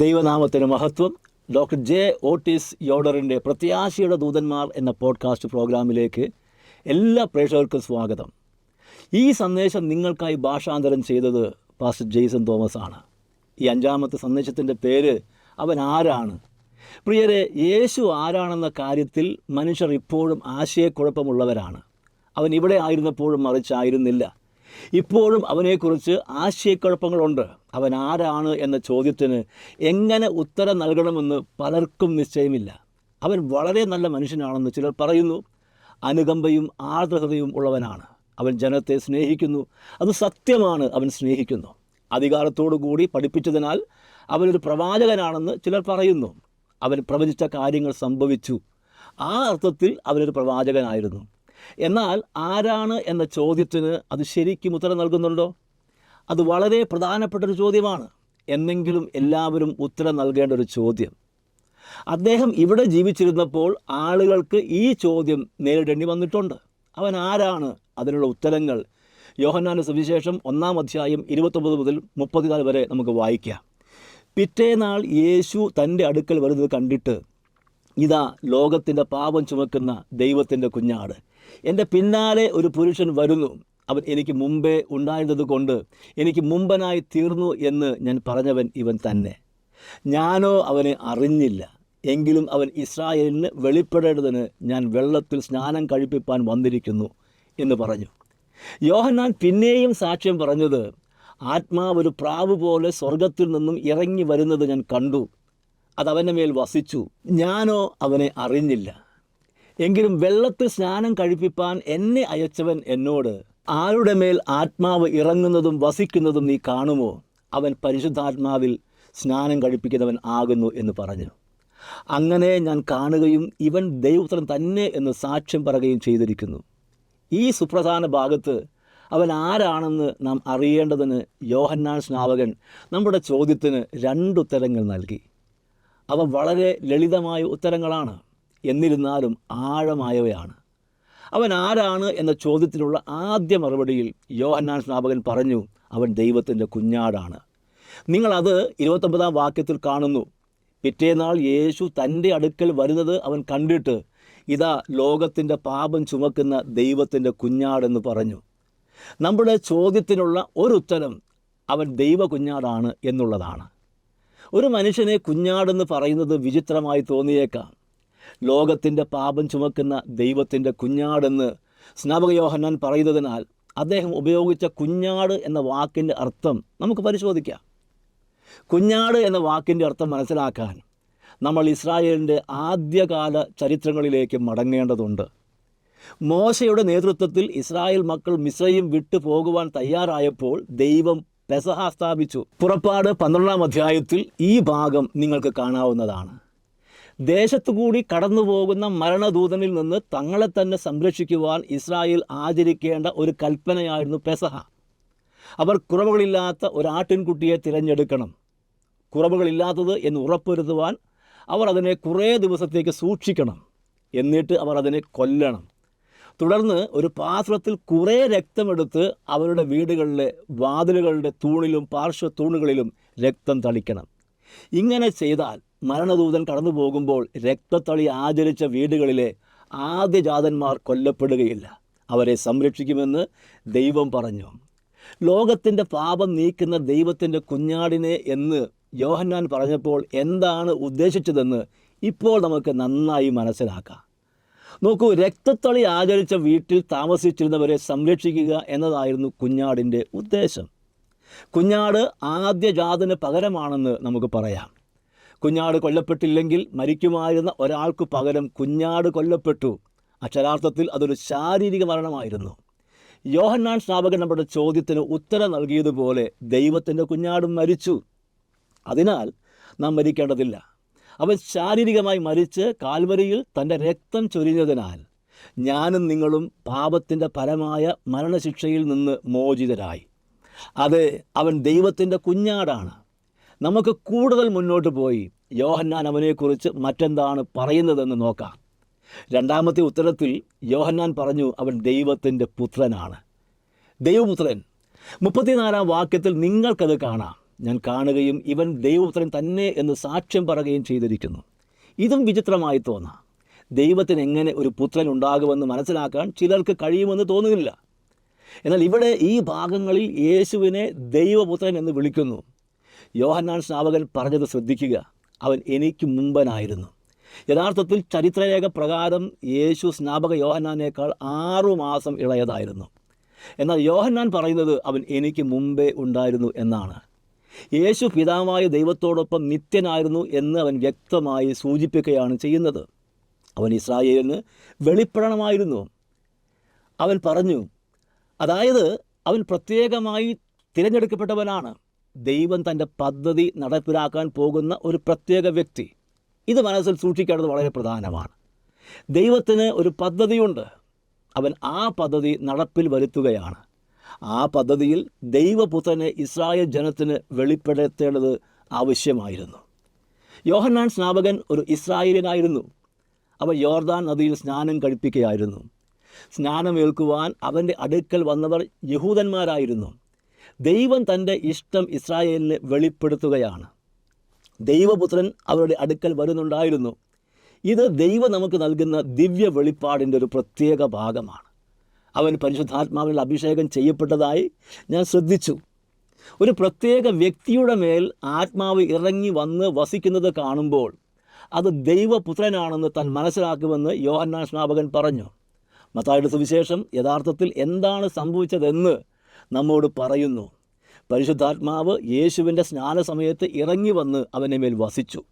ദൈവനാമത്തിന് മഹത്വം. Doctor J Otis യോഡറിന്റെ പ്രത്യാശയുടെ ദൂതന്മാർ എന്ന പോഡ്കാസ്റ്റ് പ്രോഗ്രാമിലേക്ക് എല്ലാ പ്രേക്ഷകർക്കും സ്വാഗതം. ഈ സന്ദേശം നിങ്ങൾക്കായി ഭാഷാന്തരം ചെയ്തത് പാസ്റ്റർ ജെയ്സൺ തോമസ് ആണ് ഈ അഞ്ചാമത്തെ സന്ദേശത്തിന്റെ പേര് അവൻ ആരാണ്? പ്രിയരെ യേശു ആരാണെന്ന കാര്യത്തിൽ മനുഷ്യർ ഇപ്പോഴും ആശയക്കുഴപ്പമുള്ളവരാണ്. അവൻ ഇവിടെ ആയിരുന്നപ്പോഴും മറിച്ചായിരുന്നില്ല ഇപ്പോഴും അവനെക്കുറിച്ച് ആശയക്കുഴപ്പങ്ങളുണ്ട്. അവൻ ആരാണ് എന്ന ചോദ്യത്തിന് എങ്ങനെ ഉത്തരം നൽകണമെന്ന് പലർക്കും നിശ്ചയമില്ല. അവൻ വളരെ നല്ല മനുഷ്യനാണെന്ന് ചിലർ പറയുന്നു. അനുകമ്പയും ആർദ്രതയും ഉള്ളവനാണ്. അവൻ ജനത്തെ സ്നേഹിക്കുന്നു. അത് സത്യമാണ് അവൻ സ്നേഹിക്കുന്നു. അധികാരത്തോടു കൂടി പഠിപ്പിച്ചതിനാൽ അവനൊരു പ്രവാചകനാണെന്ന് ചിലർ പറയുന്നു. അവൻ പ്രവചിച്ച കാര്യങ്ങൾ സംഭവിച്ചു. ആ അർത്ഥത്തിൽ അവനൊരു പ്രവാചകനായിരുന്നു. എന്നാൽ ആരാണ് എന്ന ചോദ്യത്തിന് അത് ശരിക്കും ഉത്തരം നൽകുന്നുണ്ടോ? അത് വളരെ പ്രധാനപ്പെട്ടൊരു ചോദ്യമാണ്. എന്നെങ്കിലും എല്ലാവരും ഉത്തരം നൽകേണ്ട ഒരു ചോദ്യം. അദ്ദേഹം ഇവിടെ ജീവിച്ചിരുന്നപ്പോൾ ആളുകൾക്ക് ഈ ചോദ്യം നേരിടേണ്ടി വന്നിട്ടുണ്ട്. അവൻ ആരാണ്? അതിനുള്ള ഉത്തരങ്ങൾ യോഹന്നാന്റെ സുവിശേഷം ഒന്നാം അധ്യായം ഇരുപത്തൊമ്പത് മുതൽ മുപ്പത്തിനാല് വരെ നമുക്ക് വായിക്കാം. പിറ്റേനാൾ യേശു തന്റെ അടുക്കൽ വരുന്നത് കണ്ടിട്ട് ഇതാ ലോകത്തിന്റെ പാപം ചുമക്കുന്ന ദൈവത്തിന്റെ കുഞ്ഞാട്. എന്റെ പിന്നാലെ ഒരു പുരുഷൻ വരുന്നു. അവൻ എനിക്ക് മുമ്പേ ഉണ്ടായിരുന്നത് കൊണ്ട് എനിക്ക് മുമ്പനായി തീർന്നു എന്ന് ഞാൻ പറഞ്ഞവൻ ഇവൻ തന്നെ. ഞാനോ അവനെ അറിഞ്ഞില്ല. എങ്കിലും അവൻ ഇസ്രായേലിന് വെളിപ്പെടേണ്ടതിന് ഞാൻ വെള്ളത്തിൽ സ്നാനം കഴിപ്പിപ്പാൻ വന്നിരിക്കുന്നു എന്ന് പറഞ്ഞു. യോഹന്നാൻ പിന്നെയും സാക്ഷ്യം പറഞ്ഞത് ആത്മാവ് ഒരു പ്രാവ് പോലെ സ്വർഗത്തിൽ നിന്നും ഇറങ്ങി വരുന്നത് ഞാൻ കണ്ടു. അതവന്റെ മേൽ വസിച്ചു. ഞാനോ അവനെ അറിഞ്ഞില്ല. എങ്കിലും വെള്ളത്തിൽ സ്നാനം കഴിപ്പിപ്പാൻ എന്നെ അയച്ചവൻ എന്നോട് ആരുടെ മേൽ ആത്മാവ് ഇറങ്ങുന്നതും വസിക്കുന്നതും നീ കാണുമോ? അവൻ പരിശുദ്ധാത്മാവിൽ സ്നാനം കഴിപ്പിക്കുന്നവൻ ആകുന്നു എന്ന് പറഞ്ഞു. അങ്ങനെ ഞാൻ കാണുകയും ഇവൻ ദൈവപുത്രൻ തന്നെ എന്ന് സാക്ഷ്യം പറയുകയും ചെയ്തിരിക്കുന്നു. ഈ സുപ്രധാന ഭാഗത്ത് അവൻ ആരാണെന്ന് നാം അറിയേണ്ടതിന് യോഹന്നാൻ സ്നാവകൻ നമ്മുടെ ചോദ്യത്തിന് രണ്ടുത്തരങ്ങൾ നൽകി. അവ വളരെ ലളിതമായ ഉത്തരങ്ങളാണ്. എന്നിരുന്നാലും ആഴമായവയാണ്. അവൻ ആരാണ് എന്ന ചോദ്യത്തിനുള്ള ആദ്യ മറുപടിയിൽ യോഹന്നാൻ സ്നാപകൻ പറഞ്ഞു അവൻ ദൈവത്തിന്റെ കുഞ്ഞാടാണ്. നിങ്ങളത് ഇരുപത്തൊമ്പതാം വാക്യത്തിൽ കാണുന്നു. പിറ്റേനാൾ യേശു തന്റെ അടുക്കൽ വരുന്നത് അവൻ കണ്ടിട്ട് ഇതാ ലോകത്തിന്റെ പാപം ചുമക്കുന്ന ദൈവത്തിന്റെ കുഞ്ഞാടെന്ന് പറഞ്ഞു. നമ്മുടെ ചോദ്യത്തിനുള്ള ഒരു ഉത്തരം അവൻ ദൈവ കുഞ്ഞാടാണ് എന്നുള്ളതാണ്. ഒരു മനുഷ്യനെ കുഞ്ഞാടെന്ന് പറയുന്നത് വിചിത്രമായി തോന്നിയേക്കാം. ലോകത്തിന്റെ പാപം ചുമക്കുന്ന ദൈവത്തിന്റെ കുഞ്ഞാടെന്ന് സ്നാപക യോഹന്നാൻ പറയുന്നതിനാൽ അദ്ദേഹം ഉപയോഗിച്ച കുഞ്ഞാട് എന്ന വാക്കിന്റെ അർത്ഥം നമുക്ക് പരിശോധിക്കാം. കുഞ്ഞാട് എന്ന വാക്കിന്റെ അർത്ഥം മനസ്സിലാക്കാൻ നമ്മൾ ഇസ്രായേലിന്റെ ആദ്യകാല ചരിത്രങ്ങളിലേക്ക് മടങ്ങേണ്ടതുണ്ട്. മോശയുടെ നേതൃത്വത്തിൽ ഇസ്രായേൽ മക്കൾ മിശ്രയും വിട്ടു പോകുവാൻ തയ്യാറായപ്പോൾ ദൈവം പെസഹ സ്ഥാപിച്ചു. പുറപ്പാട് പന്ത്രണ്ടാം അധ്യായത്തിൽ ഈ ഭാഗം നിങ്ങൾക്ക് കാണാവുന്നതാണ്. ദേശത്തുകൂടി കടന്നു പോകുന്ന മരണദൂതനിൽ നിന്ന് തങ്ങളെ തന്നെ സംരക്ഷിക്കുവാൻ ഇസ്രായേൽ ആചരിക്കേണ്ട ഒരു കൽപ്പനയായിരുന്നു പെസഹ. അവർ കുറവുകളില്ലാത്ത ഒരാട്ടിൻകുട്ടിയെ തിരഞ്ഞെടുക്കണം. കുറവുകളില്ലാത്തത് എന്ന് ഉറപ്പുവരുത്തുവാൻ അവർ അതിനെ കുറേ ദിവസത്തേക്ക് സൂക്ഷിക്കണം. എന്നിട്ട് അവർ അതിനെ കൊല്ലണം. തുടർന്ന് ഒരു പാത്രത്തിൽ കുറേ രക്തമെടുത്ത് അവരുടെ വീടുകളിലെ വാതിലുകളുടെ തൂണിലും പാർശ്വ തൂണുകളിലും രക്തം തളിക്കണം. ഇങ്ങനെ ചെയ്താൽ മരണദൂതൻ കടന്നു പോകുമ്പോൾ രക്തത്തളി ആചരിച്ച വീടുകളിലെ ആദ്യജാതന്മാർ കൊല്ലപ്പെടുകയില്ല. അവരെ സംരക്ഷിക്കുമെന്ന് ദൈവം പറഞ്ഞു. ലോകത്തിന്റെ പാപം നീക്കുന്ന ദൈവത്തിന്റെ കുഞ്ഞാടിനെ എന്ന് യോഹന്നാൻ പറഞ്ഞപ്പോൾ എന്താണ് ഉദ്ദേശിച്ചതെന്ന് ഇപ്പോൾ നമുക്ക് നന്നായി മനസ്സിലാക്കാം. നോക്കൂ രക്തത്തളി ആചരിച്ച വീട്ടിൽ താമസിച്ചിരുന്നവരെ സംരക്ഷിക്കുക എന്നതായിരുന്നു കുഞ്ഞാടിന്റെ ഉദ്ദേശം. കുഞ്ഞാട് ആദ്യജാതിന് പകരമാണെന്ന് നമുക്ക് പറയാം. കുഞ്ഞാട് കൊല്ലപ്പെട്ടില്ലെങ്കിൽ മരിക്കുമായിരുന്ന ഒരാൾക്ക് പകരം കുഞ്ഞാട് കൊല്ലപ്പെട്ടു. അക്ഷരാർത്ഥത്തിൽ അതൊരു ശാരീരിക മരണമായിരുന്നു. യോഹന്നാൻ സ്നാപകൻ നമ്മുടെ ചോദ്യത്തിന് ഉത്തരം നൽകിയതുപോലെ ദൈവത്തിന്റെ കുഞ്ഞാടും മരിച്ചു. അതിനാൽ നാം മരിക്കേണ്ടതില്ല. അവൻ ശാരീരികമായി മരിച്ച് കാൽവരിയിൽ തന്റെ രക്തം ചൊരിഞ്ഞതിനാൽ ഞാനും നിങ്ങളും പാപത്തിന്റെ പരമായ മരണശിക്ഷയിൽ നിന്ന് മോചിതരായി. അതെ അവൻ ദൈവത്തിന്റെ കുഞ്ഞാടാണ്. നമുക്ക് കൂടുതൽ മുന്നോട്ട് പോയി. യോഹന്നാൻ അവനെക്കുറിച്ച് മറ്റെന്താണ് പറയുന്നതെന്ന് നോക്കാം. രണ്ടാമത്തെ ഉത്തരത്തിൽ യോഹന്നാൻ പറഞ്ഞു അവൻ ദൈവത്തിന്റെ പുത്രനാണ്. ദൈവപുത്രൻ. മുപ്പത്തിനാലാം വാക്യത്തിൽ നിങ്ങൾക്കത് കാണാം. ഞാൻ കാണുകയും ഇവൻ ദൈവപുത്രൻ തന്നെ എന്ന് സാക്ഷ്യം പറയുകയും ചെയ്തിരിക്കുന്നു. ഇതും വിചിത്രമായി തോന്നാം. ദൈവത്തിന് എങ്ങനെ ഒരു പുത്രൻ ഉണ്ടാകുമെന്ന് മനസ്സിലാക്കാൻ ചിലർക്ക് കഴിയുമെന്ന് തോന്നുന്നില്ല. എന്നാൽ ഇവിടെ ഈ ഭാഗങ്ങളിൽ യേശുവിനെ ദൈവപുത്രൻ എന്ന് വിളിക്കുന്നു. യോഹന്നാൻ സ്നാപകൻ പറഞ്ഞത് ശ്രദ്ധിക്കുക. അവൻ എനിക്ക് മുമ്പനായിരുന്നു യഥാർത്ഥത്തിൽ ചരിത്രരേഖ പ്രകാരം യേശു സ്നാപക യോഹന്നാനേക്കാൾ ആറു മാസം ഇളയതായിരുന്നു. എന്നാൽ യോഹന്നാൻ പറയുന്നത് അവൻ എനിക്ക് മുമ്പേ ഉണ്ടായിരുന്നു എന്നാണ്. യേശു പിതാവായ ദൈവത്തോടൊപ്പം നിത്യനായിരുന്നു എന്ന് അവൻ വ്യക്തമായി സൂചിപ്പിക്കുകയാണ് ചെയ്യുന്നത്. അവൻ ഇസ്രായേലിന് വെളിപ്പെടണമായിരുന്നു. അവൻ പറഞ്ഞു അതായത് അവൻ പ്രത്യേകമായി തിരഞ്ഞെടുക്കപ്പെട്ടവനാണ്. ദൈവം തന്റെ പദ്ധതി നടപ്പിലാക്കാൻ പോകുന്ന ഒരു പ്രത്യേക വ്യക്തി. ഇത് മനസ്സിൽ സൂക്ഷിക്കേണ്ടത് വളരെ പ്രധാനമാണ്. ദൈവത്തിന് ഒരു പദ്ധതിയുണ്ട്. അവൻ ആ പദ്ധതി നടപ്പിൽ വരുത്തുകയാണ്. ആ പദ്ധതിയിൽ ദൈവപുത്രനെ ഇസ്രായേൽ ജനത്തിന് വെളിപ്പെടുത്തേണ്ടത് ആവശ്യമായിരുന്നു. യോഹന്നാൻ സ്നാപകൻ ഒരു ഇസ്രായേലിനായിരുന്നു അവൻ യോർദാൻ നദിയിൽ സ്നാനം കഴിപ്പിക്കുകയായിരുന്നു. സ്നാനമേൽക്കുവാൻ അവന്റെ അടുക്കൽ വന്നവർ യഹൂദന്മാരായിരുന്നു. ദൈവം തന്റെ ഇഷ്ടം ഇസ്രായേലിന് വെളിപ്പെടുത്തുകയാണ്. ദൈവപുത്രൻ അവരുടെ അടുക്കൽ വരുന്നുണ്ടായിരുന്നു. ഇത് ദൈവം നമുക്ക് നൽകുന്ന ദിവ്യ വെളിപ്പാടിന്റെ ഒരു പ്രത്യേക ഭാഗമാണ്. അവൻ പരിശുദ്ധാത്മാവിൽ അഭിഷേകം ചെയ്യപ്പെട്ടതായി ഞാൻ ശ്രദ്ധിച്ചു. ഒരു പ്രത്യേക വ്യക്തിയുടെ മേൽ ആത്മാവ് ഇറങ്ങി വന്ന് വസിക്കുന്നത് കാണുമ്പോൾ അത് ദൈവപുത്രനാണെന്ന് താൻ മനസ്സിലാക്കുമെന്ന് യോഹന്നാൻ സ്നാപകൻ പറഞ്ഞു. മത്തായുടെ സുവിശേഷം യഥാർത്ഥത്തിൽ എന്താണ് സംഭവിച്ചതെന്ന് നമ്മോട് പറയുന്നു. പരിശുദ്ധാത്മാവ് യേശുവിന്റെ സ്നാന സമയത്ത് ഇറങ്ങി വന്ന് അവന്റെ മേൽ വസിച്ചു.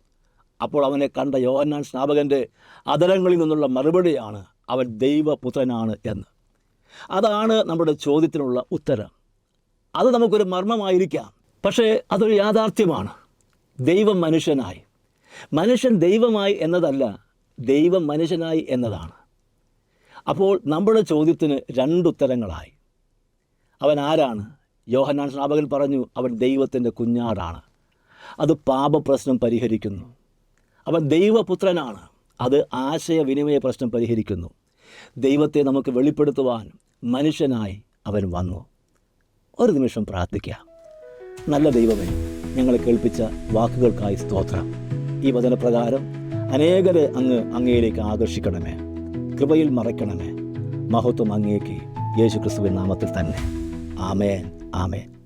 അപ്പോൾ അവനെ കണ്ട യോഹന്നാൻ സ്നാപകന്റെ അതരങ്ങളിൽ നിന്നുള്ള മറുപടിയാണ് അവൻ ദൈവപുത്രനാണ് എന്ന്. അതാണ് നമ്മുടെ ചോദ്യത്തിനുള്ള ഉത്തരം. അത് നമുക്കൊരു മർമ്മമായിരിക്കാം. പക്ഷേ അതൊരു യാഥാർത്ഥ്യമാണ്. ദൈവം മനുഷ്യനായി. മനുഷ്യൻ ദൈവമായി എന്നതല്ല ദൈവം മനുഷ്യനായി എന്നതാണ്. അപ്പോൾ നമ്മുടെ ചോദ്യത്തിന് രണ്ടുത്തരങ്ങളായി അവൻ ആരാണ്? യോഹന്നാൻ സ്നാപകൻ പറഞ്ഞു അവൻ ദൈവത്തിന്റെ കുഞ്ഞാടാണ്. അത് പാപപ്രശ്നം പരിഹരിക്കുന്നു. അവൻ ദൈവപുത്രനാണ്. അത് ആശയവിനിമയ പ്രശ്നം പരിഹരിക്കുന്നു. ദൈവത്തെ നമുക്ക് വെളിപ്പെടുത്തുവാൻ മനുഷ്യനായി അവൻ വന്നു. ഒരു നിമിഷം പ്രാർത്ഥിക്കാം. നല്ല ദൈവമേ ഞങ്ങളെ കേൾപ്പിച്ച വാക്കുകൾക്കായി സ്തോത്രം. ഈ വചനപ്രകാരം അനേകരെ അങ്ങ് അങ്ങയിലേക്ക് ആകർഷിക്കണമേ. കൃപയിൽ മറയ്ക്കണമേ. മഹത്വം അങ്ങേക്ക് യേശു ക്രിസ്തുവിൻ നാമത്തിൽ തന്നെ. 아멘, 아멘.